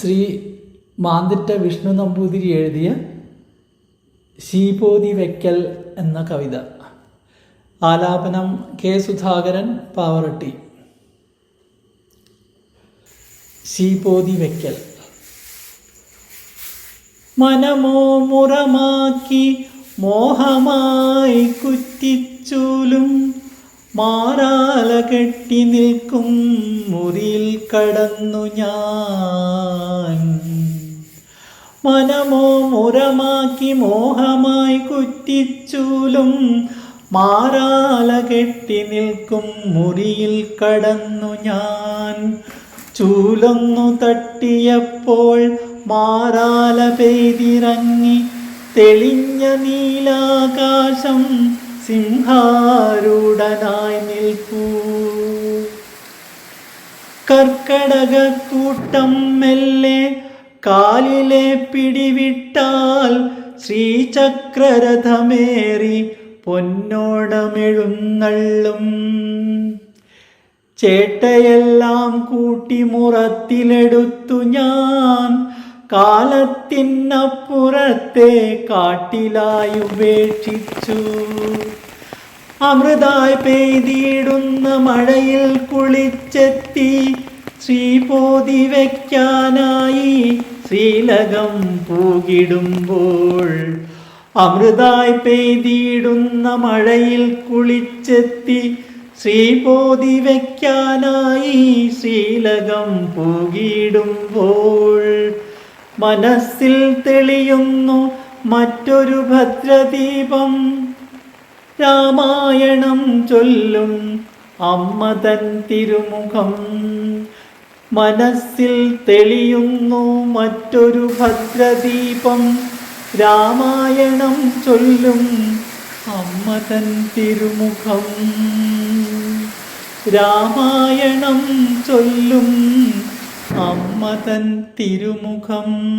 ശ്രീ മാന്തിറ്റ വിഷ്ണു നമ്പൂതിരി എഴുതിയ ശീപോതി വെക്കൽ എന്ന കവിത. ആലാപനം കെ സുധാകരൻ പാവറട്ടി. ശീപോതി വെക്കൽ. മനമോ മുറമാക്കി മോഹമായി കുറ്റിച്ചൂലും മാറാല കെട്ടി നിൽക്കും മുറിയിൽ കടന്നു ഞാൻ. മനമോ മുറമാക്കി മോഹമായി കുറ്റിച്ചൂലും മാറാല കെട്ടി നിൽക്കും മുറിയിൽ കടന്നു ഞാൻ. ചൂലൊന്നു തട്ടിയപ്പോൾ മാറാല പെയ്തിറങ്ങി തെളിഞ്ഞ നീലാകാശം സിംഹാരൂഢനായി നിൽക്കൂ. കർക്കടക കൂട്ടം മെല്ലെ കാലിലെ പിടിവിട്ടാൽ ശ്രീചക്രരഥമേറി പൊന്നോടമെഴുന്നള്ളും. ചേട്ടയെല്ലാം കൂട്ടി മുറത്തിലെടുത്തു ഞാൻ കാലത്തിനപ്പുറത്തെ കാട്ടിലായി ഉപേക്ഷിച്ചു അമൃതായി പെയ്തിടുന്ന മഴയിൽ കുളിച്ചെത്തി ശ്രീപോതി വയ്ക്കാനായി ശ്രീലകം പൂകിടുമ്പോൾ അമൃതായി പെയ്തിടുന്ന മഴയിൽ കുളിച്ചെത്തി ശ്രീപോതി വയ്ക്കാനായി ശ്രീലകം പൂകിടുമ്പോൾ മനസ്സിൽ തെളിയുന്നു മറ്റൊരു ഭദ്രദീപം. രാമായണം ചൊല്ലും അമ്മ തൻ തിരുമുഖം. മനസ്സിൽ തെളിയുന്നു മറ്റൊരു ഭദ്രദീപം. രാമായണം ചൊല്ലും അമ്മ തൻ തിരുമുഖം. രാമായണം ചൊല്ലും അമ്മ തൻ തിരുമുഖം.